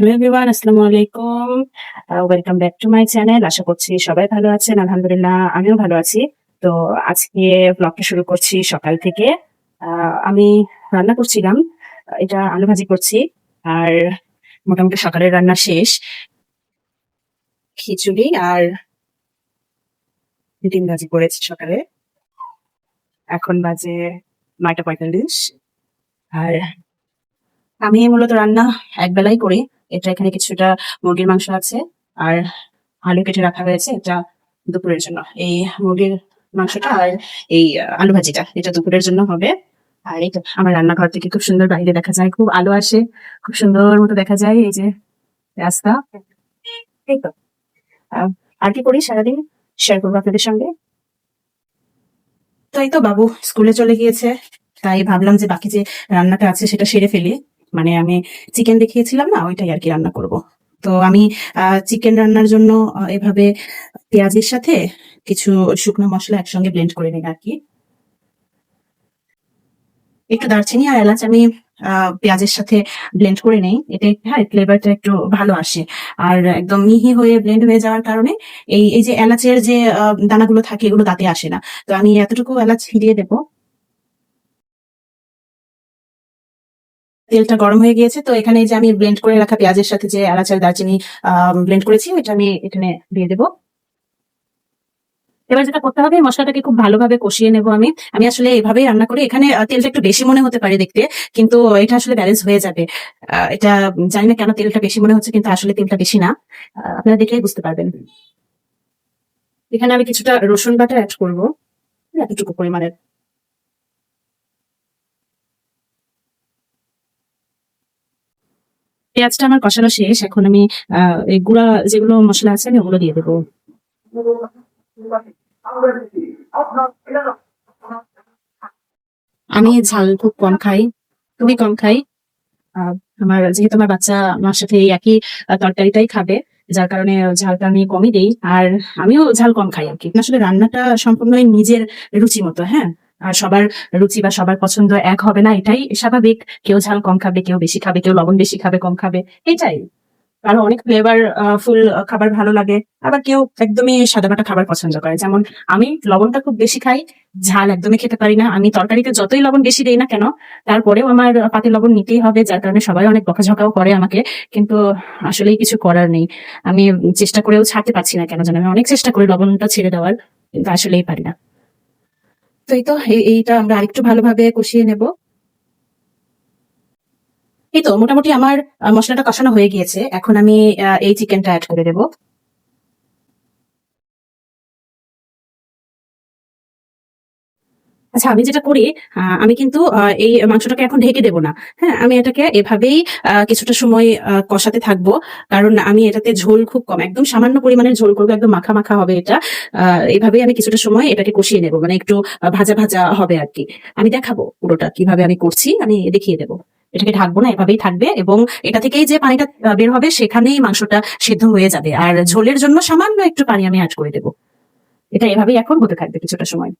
Hello everyone আসসালামু আলাইকুম welcome back to my channel আশা করছি সবাই ভালো আছেন। আলহামদুলিল্লাহ আমিও ভালো আছি। তো আজকে ব্লগটা শুরু করছি সকাল থেকে। আহ, আমি রান্না করছিলাম। এটা আলু ভাজি করছি। আর মোটামুটি সকালের রান্না শেষ। খিচুড়ি আর ডিম ভাজি করেছি সকালে। এখন বাজে নয়টা পঁয়তাল্লিশ। আর আমি মূলত রান্না এক বেলাই করি। এটা এখানে কিছুটা মুরগির মাংস আছে আর আলু কেটে রাখা হয়েছে এটা দুপুরের জন্য। এই মুরগির মাংসটা আর এই আলু ভাজিটা এটা দুপুরের জন্য হবে। আর তো আমার রান্নাঘর থেকে খুব সুন্দর বাইরে দেখা যায়, খুব আলো আসে, খুব সুন্দর মতো দেখা যায় এই যে রাস্তা। এই তো। আর কি করি সারাদিন? শেয়ার করব আপনাদের সঙ্গে। তাই তো বাবু, স্কুলে চলে গিয়েছে, তাই ভাবলাম যে বাকি যে রান্নাটা আছে সেটা সেরে ফেলি। মানে আমি চিকেন দেখিয়েছিলাম না, ওইটাই আর কি রান্না করব। তো আমি চিকেন রান্নার জন্য এভাবে পেঁয়াজের সাথে কিছু শুকনো মশলা একসঙ্গে ব্লেন্ড করে নিই আর কি। একটু দারচিনি আর এলাচ আমি পেঁয়াজের সাথে ব্লেন্ড করে নেই। এতে হ্যাঁ ফ্লেভারটা একটু ভালো আসে। আর একদম মিহি হয়ে ব্লেন্ড হয়ে যাওয়ার কারণে এই এই যে এলাচের যে দানাগুলো থাকে, এগুলো দাঁতে আসে না। তো আমি এতটুকু এলাচ দিয়ে দেবো। তেলটা গরম হয়ে গিয়েছে, তো এখানে যে আমি ব্লেন্ড করে রাখা পেঁয়াজের সাথে যে এলাচ আর দারচিনি ব্লেন্ড করেছি ওইটা আমি এখানে দিয়ে দেবো। এবার যেটা করতে হবে, মশলাটাকে খুব ভালোভাবে কষিয়ে নেব আমি। আমি আসলে এভাবেই রান্না করি। এখানে তেলটা একটু বেশি মনে হতে পারে দেখতে, কিন্তু এটা আসলে ব্যালেন্স হয়ে যাবে। এটা জানি না কেন তেলটা বেশি মনে হচ্ছে, কিন্তু আসলে তেলটা বেশি না। আপনারা দেখলেই বুঝতে পারবেন। এখানে আমি কিছুটা রসুন বাটা অ্যাড করব এতটুকু পরিমাণের। পেঁয়াজটা আমার কষানো শেষ, এখন আমি এই গুঁড়া যেগুলো মশলা আছে আমি ওগুলো দিয়ে দেবো। আমি ঝাল খুব কম খাই, খুবই কম খাই। আমার যেহেতু আমার বাচ্চা আমার সাথে একই তরকারিটাই খাবে, যার কারণে ঝালটা আমি কমই দেই। আর আমিও ঝাল কম খাই আর কি। আসলে রান্নাটা সম্পূর্ণই নিজের রুচি মতো হ্যাঁ? সবার রুচি বা সবার পছন্দ এক হবে না, এটাই স্বাভাবিক। কেউ ঝাল কম খাবে, কেউ বেশি খাবে, কেউ লবণ বেশি খাবে, কম খাবে, এটাই। কারও অনেক ফ্লেভার ফুল খাবার ভালো লাগে, আবার কেউ একদমই সাদামাটা খাবার পছন্দ করে। যেমন আমি লবণটা খুব বেশি খাই, ঝাল একদমই খেতে পারি না। আমি তরকারিতে যতই লবণ বেশি দেই না কেন, তারপরেও আমার পাতে লবণ নিতেই হবে, যার কারণে সবাই অনেক বকাঝকাও করে আমাকে, কিন্তু আসলেই কিছু করার নেই। আমি চেষ্টা করেও ছাড়তে পারছি না কেন জানো আমি অনেক চেষ্টা করি লবণটা ছেড়ে দেওয়ার, কিন্তু আসলেই পারি না। তো? এই তো এইটা আমরা আরেকটু ভালোভাবে কষিয়ে নেব। এই তো, মোটামুটি আমার মশলাটা কষানো হয়ে গিয়েছে। এখন আমি এই চিকেনটা অ্যাড করে দেবো। আচ্ছা আমি যেটা করি আমি কিন্তু এই মাংসটাকে এখন ঢেকে দেবো না। হ্যাঁ আমি এটাকে এভাবেই কিছুটা সময় কষাতে থাকব। কারণ আমি এটাতে ঝোল খুব কম একদম সামান্য পরিমাণের ঝোল করব একদম মাখা মাখা হবে এটা। আহ, এইভাবেই আমি কিছুটা সময় এটাকে কষিয়ে নেব মানে একটু ভাজা ভাজা হবে আর কি। আমি দেখাবো পুরোটা কীভাবে আমি করছি আমি দেখিয়ে দেবো। এটাকে ঢাকবো না এভাবেই থাকবে এবং এটা থেকেই যে পানিটা বের হবে সেখানেই মাংসটা সেদ্ধ হয়ে যাবে। আর ঝোলের জন্য সামান্য একটু পানি আমি অ্যাড করে দেবো। এটা এভাবেই এখন হতে থাকবে কিছুটা সময়।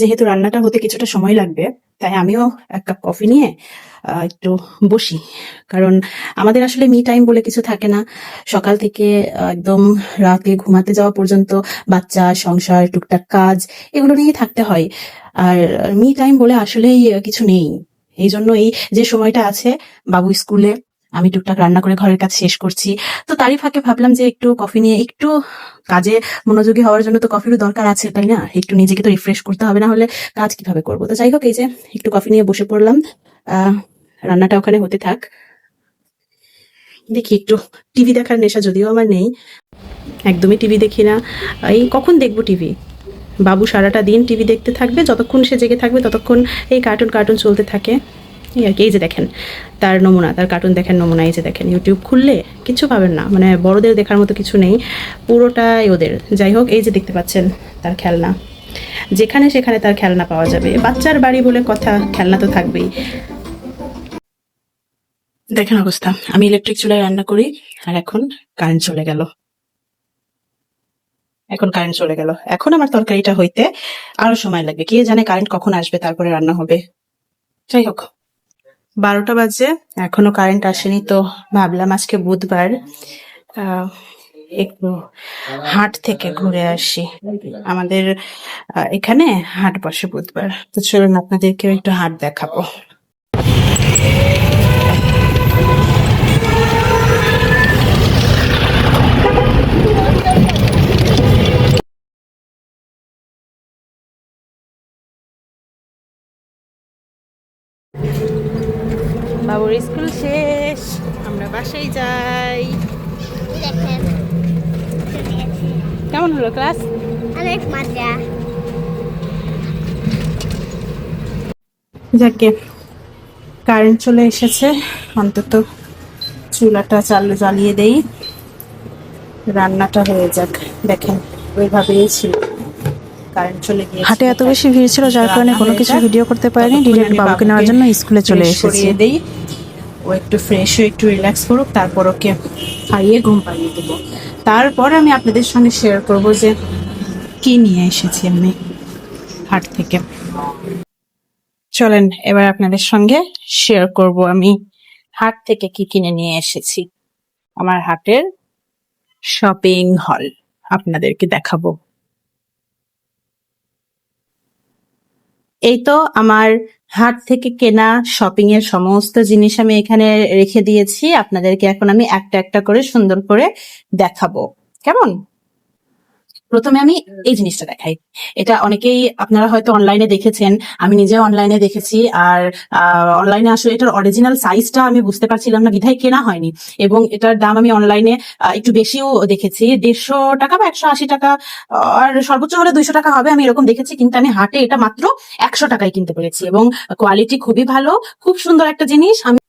যেহেতু রান্নাটা হতে কিছুটা সময় লাগবে, তাই আমিও এক কাপ কফি নিয়ে একটু বসি। কারণ আমাদের আসলে মি টাইম বলে কিছু থাকে না। সকাল থেকে একদম রাতে ঘুমাতে যাওয়া পর্যন্ত বাচ্চা, সংসার, টুকটাক কাজ, এগুলো নিয়ে থাকতে হয়। আর মি টাইম বলে আসলেই কিছু নেই। এই জন্য এই যে সময়টা আছে, বাবু স্কুলে আমি টুকটাক রান্না করে ঘরের কাজ শেষ করছি। তো তারই ফাঁকে ভাবলাম যে একটু কফি নিয়ে একটু কাজে মনোযোগী হওয়ার জন্য তো কফিরও দরকার আছে, তাই না? একটু নিজেকে তো রিফ্রেশ করতে হবে, না হলে কাজ কীভাবে করব? তো যাই হোক, এই যে একটু কফি নিয়ে বসে পড়লাম। রান্নাটা ওখানে হতে থাক। দেখি একটু টিভি দেখার নেশা যদিও আমার নেই। একদমই টিভি দেখি না। এই কখন দেখব টিভি? বাবু সারাটা দিন টিভি দেখতে থাকবে, যতক্ষণ সে জেগে থাকবে ততক্ষণ এই কার্টুন কার্টুন চলতে থাকে। এই আর কি, এই যে দেখেন, তার নমুনা, তার কার্টুন দেখেন নমুনা, এই যে দেখেন ইউটিউব খুললে কিছু পাবেন না। মানে বড়দের দেখার মতো কিছু নেই, পুরোটাই ওদের। যাই হোক, এই যে দেখতে পাচ্ছেন তার খেলনা। যেখানে সেখানে তার খেলনা পাওয়া যাবে। বাচ্চার বাড়ি বলে কথা, খেলনা তো থাকবেই। দেখেন অবস্থা, আমি ইলেকট্রিক চুলায় রান্না করি, আর এখন কারেন্ট চলে গেল। এখন কারেন্ট চলে গেল। এখন আমার তরকারিটা হইতে আরও সময় লাগবে কে জানে কারেন্ট কখন আসবে, তারপরে রান্না হবে। যাই হোক। বারোটা বাজে, এখনও কারেন্ট আসেনি, তো ভাবলাম আজকে বুধবার একটু হাট থেকে ঘুরে আসি। আমাদের এখানে হাট বসে বুধবার, তো চলুন আপনাদেরকে একটু হাট দেখাবো। যাই। দেখেন চলে গেছে কেমন হলো ক্লাস? অনেক মজা। যাকে কারেন্ট চলে এসেছে অন্তত চুলাটা চালু জ্বালিয়ে দেই। রান্নাটা হয়ে যাক। দেখেন ওইভাবেই ছিল। কারেন্ট চলে হাটে এত বেশি ভিড় ছিল যার কারণে কোনো কিছু ভিডিও করতে পারিনি। ডিরেক্ট বাবুকে নেওয়ার জন্য স্কুলে চলে এসেছি। দেই। ও একটু ফ্রেশ হয়ে একটু রিল্যাক্স করুক, তারপর ওকে খাইয়ে ঘুম পাড়িয়ে দেবো। তারপর আমি আপনাদের সঙ্গে শেয়ার করব যে কি নিয়ে এসেছি আমি হাট থেকে। চলেন, এবার আপনাদের সঙ্গে শেয়ার করব আমি হাট থেকে কি কিনে নিয়ে এসেছি। আমার হাটের শপিং হল আপনাদেরকে দেখাবো। এই তো আমার হাট থেকে কেনা শপিং এর সমস্ত জিনিস আমি এখানে রেখে দিয়েছি। আপনাদেরকে এখন আমি একটা একটা করে সুন্দর করে দেখাবো। কেমন? প্রথমে আমি এই জিনিসটা দেখাই। এটা অনেকেই আপনারা হয়তো অনলাইনে দেখেছেন, আমি নিজে অনলাইনে দেখেছি, আর অনলাইনে আসলে এটার অরিজিনাল সাইজটা আমি বুঝতে পারছিলাম না, বিধায় কেনা হয়নি। এবং এটার দাম আমি অনলাইনে একটু বেশিও দেখেছি, দেড়শো টাকা বা একশো আশি টাকা, আর সর্বোচ্চ হলে দুইশো টাকা হবে, আমি এরকম দেখেছি, কিন্তু আমি হাটে এটা মাত্র একশো টাকায় কিনতে পেরেছি। এবং কোয়ালিটি খুবই ভালো, খুব সুন্দর একটা জিনিস, আমি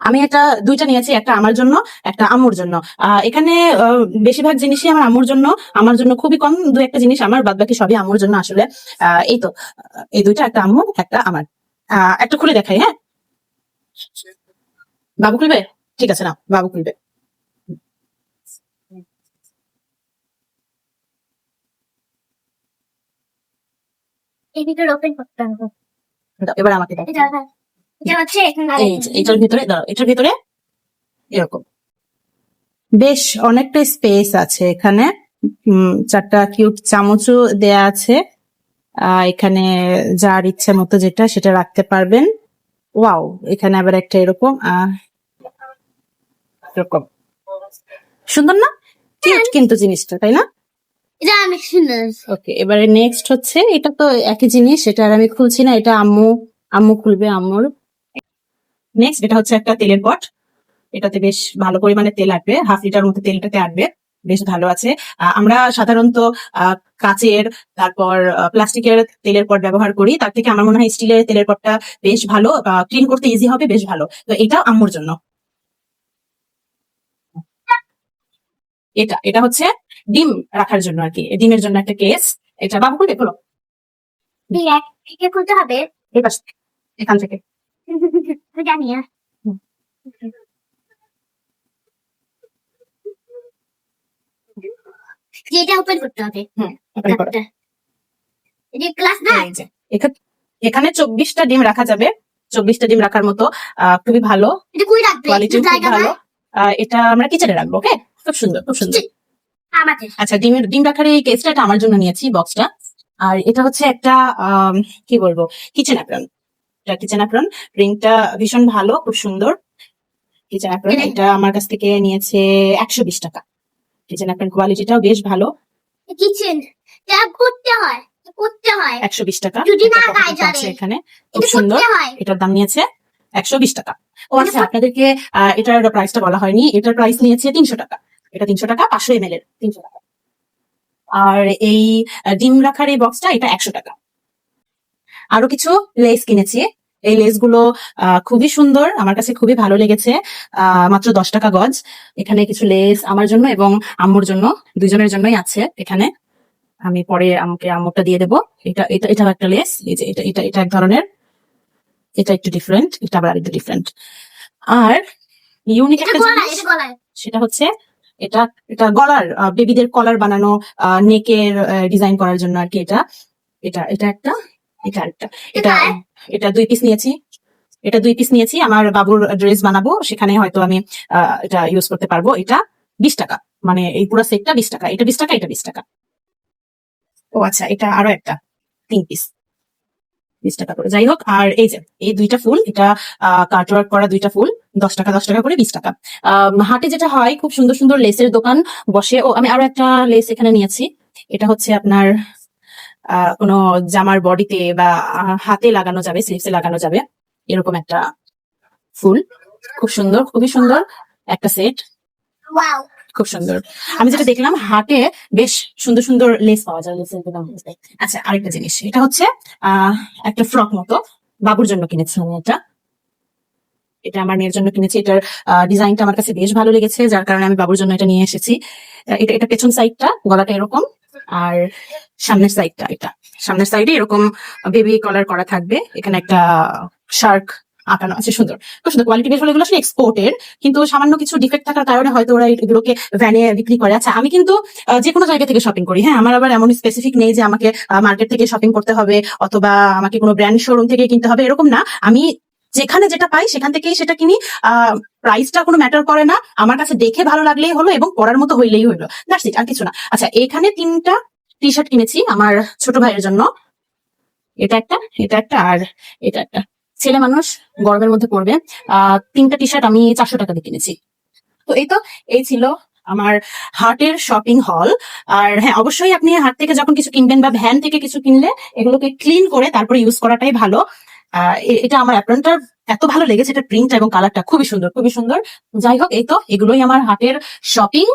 আমি একটা দুইটা নিয়েছি একটা আমার জন্য একটা আম্মুর জন্য। আহ, এখানে বেশিরভাগ জিনিসই আমার আম্মুর জন্য আমার জন্য খুবই কম দু একটা জিনিস আমার বাদ বাকি সবই আম্মুর জন্য আসলে। এই তো এই দুইটা একটা আম্মুর একটা আমার। আহ, একটা খুলে দেখাই হ্যাঁ? বাবু খুলবে? ঠিক আছে না বাবু খুলবে। এই ভিতরে ওপেন করতে হবে। এবার আমাকে দাও এটার ভিতরে এটার ভিতরে? এরকম। বেশ অনেকটা স্পেস আছে এখানে। উম, চারটা কিউট চামচও দেয়া আছে। এখানে যার ইচ্ছে মতো যেটা সেটা রাখতে পারবেন। ওয়াও এখানে আবার একটা এরকম আহ, এরকম। সুন্দর না? কিউট কিন্তু জিনিসটা তাই না? এটা অনেক সুন্দর ওকে এবারে নেক্সট হচ্ছে এটা তো একই জিনিস এটা আর আমি খুলছি না এটা আম্মু আম্মু খুলবে আম্মুর। নেক্সট এটা হচ্ছে একটা তেলের পট। এটাতে বেশ ভালো পরিমাণে তেল আসবে হাফ লিটার মতো তেলটাতে আসবে বেশ ভালো আছে। আমরা সাধারণত কাচের তারপর প্লাস্টিকের তেলের পট ব্যবহার করি। তার থেকে আমার মনে হয় স্টিলের তেলের পটটা বেশ ভালো ক্লিন করতে ইজি হবে বেশ ভালো। তো এটা আম্মুর জন্য। এটা এটা হচ্ছে ডিম রাখার জন্য আর কি। ডিমের জন্য একটা কেস এটা বাবু খোলো। খুলতে হবে। থেকে, এখান থেকে। না হুম। যে এটা ওপেন করতে হবে না এখানে চব্বিশটা ডিম রাখা যাবে। চব্বিশটা ডিম রাখার মতো খুবই ভালো। কোয়ালিটি খুব ভালো। এটা আমরা কিচেনে রাখব ওকে? খুব সুন্দর খুব সুন্দর। আচ্ছা ডিমের ডিম রাখার এই কেসটা আমার জন্য নিয়েছি বক্সটা আর এটা হচ্ছে একটা কি বলব? কিচেন অ্যাপ্রন এটা কিচেন অ্যাপ্রন রিংটা ভীষণ ভালো খুব সুন্দর। কিচেন অ্যাপ্রন এটা- আমার কাছ থেকে নিয়েছে একশো বিশ টাকা। কিচেন অ্যাপ্রন কোয়ালিটিটাও বেশ ভালো। কিচেন করতে হয় করতে হয়। একশো বিশ টাকা যদি না গায়ে pocket এখানে? খুব সুন্দর। এটার দাম নিয়েছে একশো বিশ টাকা। ও আচ্ছা আপনাদেরকে এটার প্রাইসটা বলা হয়নি। এটার প্রাইস নিয়েছে তিনশো টাকা। এটা তিনশো টাকা পাঁচশো এম এর তিনশো টাকা। আর এই ডিম রাখার এই বক্সটা এটা একশো টাকা। আরও কিছু লেস কিনেছি। এই লেসগুলো আহ, খুবই সুন্দর আমার কাছে খুবই ভালো লেগেছে। আহ, মাত্র দশ টাকা গজ। এখানে কিছু লেস আমার জন্য এবং আম্মুর জন্য দুজনের জন্যই আছে এখানে। আমি পরে আমাকে আম্মুরটা দিয়ে দেবো। এটা এটা এটাও একটা লেস এই যে এটা এটা এটা এক ধরনের। এটা একটু ডিফারেন্ট এটা আবার আরেকটু ডিফারেন্ট আর ইউনিক একটা জিনিস সেটা হচ্ছে এটা এটা গলার বেবিদের কলার বানানো নেকের ডিজাইন করার জন্য আর কি এটা। এটা এটা একটা এটা একটা এটা? এটা দুই পিস নিয়েছি। এটা দুই পিস নিয়েছি। আমার বাবুর ড্রেস বানাবো। সেখানে হয়তো আমি এটা ইউজ করতে পারব। এটা বিশ টাকা। মানে এই পুরো সেটটা বিশ টাকা। এটা বিশ টাকা এটা বিশ টাকা। ও আচ্ছা এটা আরও একটা। তিন পিস বিশ টাকা করে। যাই হোক আর এই যে এই দুইটা ফুল এটা কার্ট ওয়ার্ক করা দুইটা ফুল দশ টাকা দশ টাকা করে বিশ টাকা। হাটে যেটা হয় খুব সুন্দর সুন্দর লেসের দোকান বসে। ও আমি আরও একটা লেস এখানে নিয়েছি। এটা হচ্ছে আপনার কোনো জামার বডিতে বা হাতে লাগানো যাবে স্লিপসে লাগানো যাবে এরকম একটা ফুল। খুব সুন্দর খুবই সুন্দর একটা সেট ওয়াও খুব সুন্দর। আমি যেটা দেখলাম হাটে বেশ সুন্দর সুন্দর লেস পাওয়া যায় লেসের বলতে। আচ্ছা আরেকটা জিনিস এটা হচ্ছে আহ একটা ফ্রক মতো বাবুর জন্য কিনেছি আমি এটা। এটা আমার মেয়ের জন্য কিনেছি এটার ডিজাইনটা আমার কাছে বেশ ভালো লেগেছে যার কারণে আমি বাবুর জন্য এটা নিয়ে এসেছি। এটা এটা পেছন সাইডটা গলাটা এরকম। আর সামনের সাইডটা এটা। সামনের সাইডে এরকম বেবি কলার করা থাকবে। এখানে একটা শার্ক আঁকানো আছে, সুন্দর। খুব সুন্দর কোয়ালিটি বেশ ভালো এগুলো আসলে এক্সপোর্টের কিন্তু সামান্য কিছু ডিফেক্ট থাকার কারণে হয়তো ওরা এগুলোকে ভ্যানে বিক্রি করে। আচ্ছা আমি কিন্তু যে কোনো জায়গা থেকে শপিং করি। হ্যাঁ আমার আবার এমন স্পেসিফিক নেই যে আমাকে মার্কেট থেকে শপিং করতে হবে, অথবা আমাকে কোনো ব্র্যান্ড শোরুম থেকে কিনতে হবে, এরকম না। আমি যেখানে যেটা পাই সেখান থেকেই সেটা কিনি। প্রাইসটা কোনো ম্যাটার করে না। আমার কাছে দেখে ভালো লাগলেই হলো এবং পরার মতো হইলেই হলো দ্যাটস ইট আর কিছু না। আচ্ছা এখানে তিনটা টি শার্ট কিনেছি আমার ছোট ভাইয়ের জন্য। এটা একটা এটা একটা, আর এটা একটা। ছেলে মানুষ গরমের মধ্যে পড়বে। আহ তিনটা টি শার্ট আমি চারশো টাকা দিয়ে কিনেছি। তো এই তো, এই ছিল আমার হার্টের শপিং হল আর হ্যাঁ অবশ্যই আপনি হাট থেকে যখন কিছু কিনবেন বা ভ্যান থেকে কিছু কিনলে এগুলোকে ক্লিন করে তারপরে ইউজ করাটাই ভালো। এটা আমার অ্যাপ্রনটার এত ভালো লেগেছে, এটা প্রিন্ট এবং কালারটা খুবই সুন্দর খুবই সুন্দর। যাই হোক, এই তো, এগুলোই আমার হাটের শপিং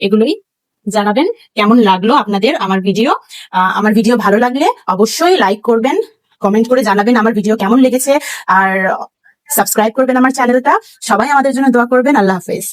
এগুলোই জানাবেন কেমন লাগল আপনাদের আমার ভিডিও আমার ভিডিও ভালো লাগলে অবশ্যই লাইক করবেন কমেন্ট করে জানাবেন আমার ভিডিও কেমন লেগেছে, আর সাবস্ক্রাইব করবেন আমার চ্যানেলটা সবাই আমাদের জন্য দোয়া করবেন, আল্লাহ হাফেজ।